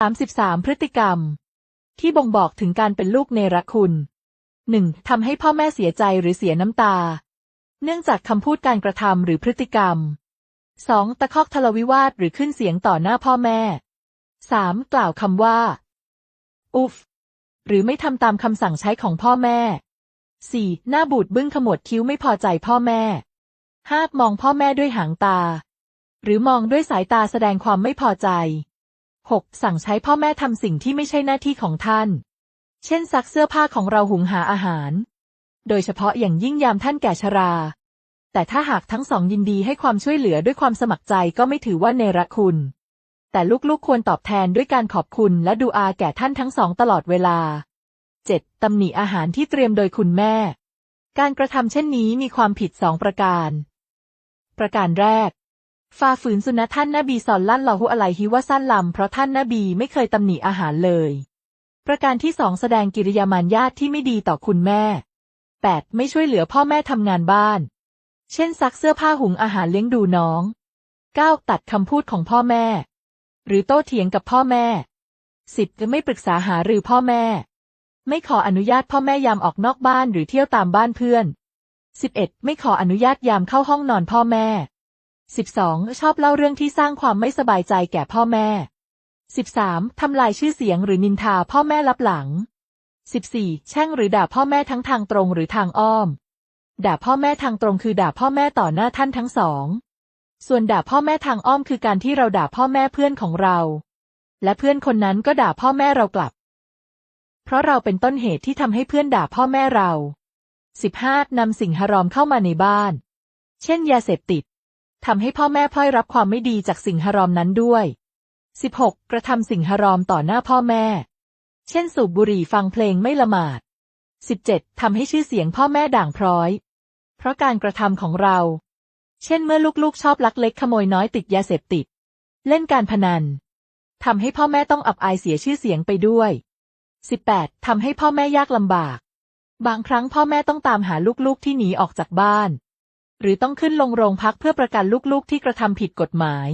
33 พฤติกรรม ที่บ่งบอกถึงการเป็นลูกเนรคุณ 1. ทำให้พ่อแม่เสียใจหรือเสียน้ำตา เนื่องจากคำพูดการกระทำหรือพฤติกรรม 2. ตะคอกทะเลาวิวาทหรือขึ้นเสียงต่อหน้าพ่อแม่ 3. กล่าวคำว่า อุฟ หรือไม่ทำตามคำสั่งใช้ของพ่อแม่ 4. หน้าบูดบึ้งขมวดคิ้วไม่พอใจพ่อแม่ 5. มองพ่อแม่ด้วยหางตา หรือมองด้วยสายตาแสดงความไม่พอใจ 6. สั่งใช้พ่อแม่ทำสิ่งที่ไม่ใช่หน้าที่ของท่าน เช่นซักเสื้อผ้าของเราหุงหาอาหาร โดยเฉพาะอย่างยิ่งยามท่านแก่ชรา แต่ถ้าหากทั้งสองยินดีให้ความช่วยเหลือด้วยความสมัครใจก็ไม่ถือว่าเนรคุณ แต่ลูกๆควรตอบแทนด้วยการขอบคุณและดูอาแก่ท่านทั้งสองตลอดเวลา 7. ตำหนิอาหารที่เตรียมโดยคุณแม่ การกระทำเช่นนี้มีความผิดสองประการ ประการแรก ฝ่าฝืนสุนนะท่านนบีสอนลั่นลอฮุอะลัยฮิวะสั้นลำเพราะท่านนบีไม่เคยตำหนิอาหารเลย ประการที่สองแสดงกิริยามารยาทที่ไม่ดีต่อคุณแม่ 8. ไม่ช่วยเหลือพ่อแม่ทำงานบ้าน เช่นซักเสื้อผ้าหุงอาหารเลี้ยงดูน้อง 9. ตัดคำพูดของพ่อแม่ หรือโต้เถียงกับพ่อแม่ 10. จะไม่ปรึกษาหารือพ่อแม่ ไม่ขออนุญาตพ่อแม่ยามออกนอกบ้านหรือเที่ยวตามบ้านเพื่อน 11. ไม่ขออนุญาตยามเข้าห้องนอนพ่อแม่ 12. ชอบเล่าเรื่องที่สร้างความไม่สบายใจแก่พ่อแม่ 13. ทำลายชื่อเสียงหรือนินทาพ่อแม่ลับหลัง 14. แช่งหรือด่าพ่อแม่ทั้งทางตรงหรือทางอ้อม ด่าพ่อแม่ทางตรงคือด่าพ่อแม่ต่อหน้าท่านทั้งสอง ส่วนด่าพ่อแม่ทางอ้อมคือการที่เราด่าพ่อแม่เพื่อนของเรา และเพื่อนคนนั้นก็ด่าพ่อแม่เรากลับ เพราะเราเป็นต้นเหตุที่ทำให้เพื่อนด่าพ่อแม่เรา 15. นำสิ่งฮารอมเข้ามาในบ้าน เช่นยาเสพติด ทำให้พ่อแม่พ่อยรับความไม่ดีจากสิ่งฮารอมนั้นด้วย 16. กระทำสิ่งฮารอมต่อหน้าพ่อแม่ เช่นสูบบุหรี่ฟังเพลงไม่ละหมาด 17. ทำให้ชื่อเสียงพ่อแม่ด่างพร้อย เพราะการกระทำของเรา เช่นเมื่อลูกๆชอบลักเล็กขโมยน้อยติดยาเสพติด เล่นการพนันทำให้พ่อแม่ต้องอับอายเสียชื่อเสียงไปด้วย 18. ทำให้พ่อแม่ยากลำบาก บางครั้งพ่อแม่ต้องตามหาลูกๆที่หนีออกจากบ้าน หรือต้องขึ้นลงโรงพักเพื่อประกันลูกๆที่กระทำผิดกฎหมาย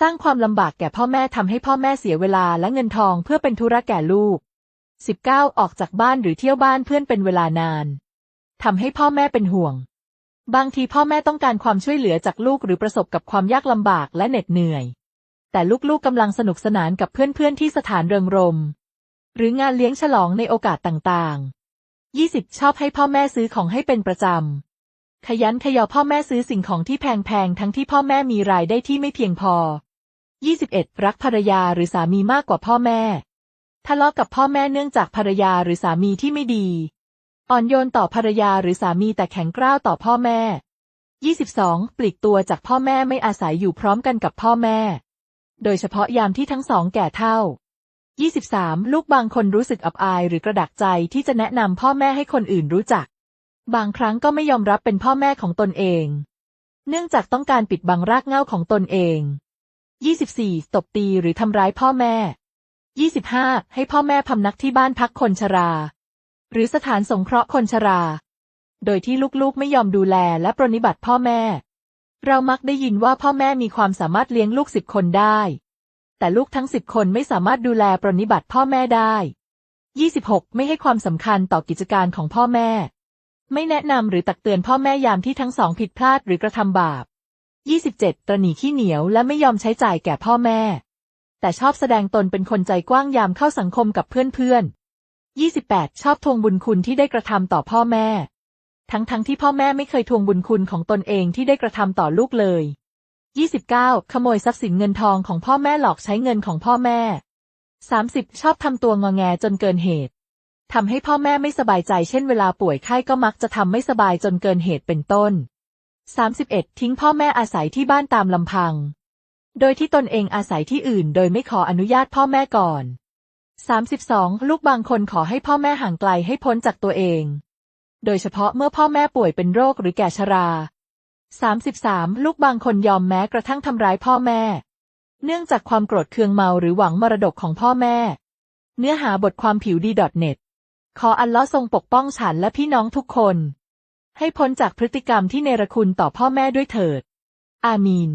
สร้างความลำบากแก่พ่อแม่ทำให้พ่อแม่เสียเวลาและเงินทองเพื่อเป็นธุระแก่ลูก 19. ออกจากบ้านหรือเที่ยวบ้านเพื่อนเป็นเวลานานทำให้พ่อแม่เป็นห่วง บางทีพ่อแม่ต้องการความช่วยเหลือจากลูกหรือประสบกับความยากลำบากและเหน็ดเหนื่อย แต่ลูกๆกำลังสนุกสนานกับเพื่อนๆที่สถานเริงรม หรืองานเลี้ยงฉลองในโอกาสต่างๆ 20. ชอบให้พ่อแม่ซื้อของให้เป็นประจำ ขยันขยอพ่อแม่ซื้อสิ่งของที่แพงๆ ทั้งที่พ่อแม่มีรายได้ที่ไม่เพียงพอ 21. รักภรรยาหรือสามีมากกว่าพ่อแม่ ทะเลาะกับพ่อแม่เนื่องจากภรรยาหรือสามีที่ไม่ดี อ่อนโยนต่อภรรยาหรือสามีแต่แข็งกร้าวต่อพ่อแม่ 22. ปลีกตัวจากพ่อแม่ไม่อาศัยอยู่พร้อมกันกับพ่อแม่ โดยเฉพาะยามที่ทั้งสองแก่เท่า 23. ลูกบางคนรู้สึกอับอายหรือกระดักใจที่จะแนะนำพ่อแม่ให้คนอื่นรู้จัก บางครั้งก็ไม่ยอมรับเป็นพ่อแม่ของตนเอง เนื่องจากต้องการปิดบังรากเหง้าของตนเอง 24. ตบตีหรือทำร้ายพ่อแม่ 25. ให้พ่อแม่พำนักที่บ้านพักคนชรา หรือสถานสงเคราะห์คนชรา โดยที่ลูกๆไม่ยอมดูแลและปรนิบัติพ่อแม่ เรามักได้ยินว่าพ่อแม่มีความสามารถเลี้ยงลูกสิบคนได้ แต่ลูกทั้งสิบคนไม่สามารถดูแลปรนิบัติพ่อแม่ได้ 26. ไม่ให้ความสำคัญต่อกิจการของพ่อแม่ ไม่แนะนำหรือตักเตือนพ่อแม่ยามที่ทั้งสองผิดพลาดหรือกระทำบาป 27. ตรหนีขี้เหนียวและไม่ยอมใช้จ่ายแก่พ่อแม่ แต่ชอบแสดงตนเป็นคนใจกว้างยามเข้าสังคมกับเพื่อนๆ 28. ชอบทวงบุญคุณที่ได้กระทำต่อพ่อแม่ ทั้งๆทที่พ่อแม่ไม่เคยทวงบุญคุณของตนเองที่ได้กระทำต่อลูกเลย 29. ขโมยทรัพย์สินเงินทองของพ่อแม่หลอกใช้เงินของพ่อแม่ 30. ชอบทำตัวงอแงจนเกินเหตุ ทำให้พ่อแม่ไม่สบายใจเช่นเวลาป่วยไข้ก็มักจะทำไม่สบายจนเกินเหตุเป็นต้น 31. ทิ้งพ่อแม่อาศัยที่บ้านตามลำพัง โดยที่ตนเองอาศัยที่อื่น โดยไม่ขออนุญาตพ่อแม่ก่อน 32. ลูกบางคนขอให้พ่อแม่ห่างไกลให้พ้นจากตัวเอง โดยเฉพาะเมื่อพ่อแม่ป่วยเป็นโรคหรือแก่ชรา 33. ลูกบางคนยอมแม้กระทั่งทำร้ายพ่อแม่ เนื่องจากความโกรธเคืองเมาหรือหวังมรดกของพ่อแม่ เนื้อหาบทความผิวดี .net ขออัลลอฮ์ทรงปกป้องฉันและพี่น้องทุกคน ให้พ้นจากพฤติกรรมที่เนรคุณต่อพ่อแม่ด้วยเถิด อามีน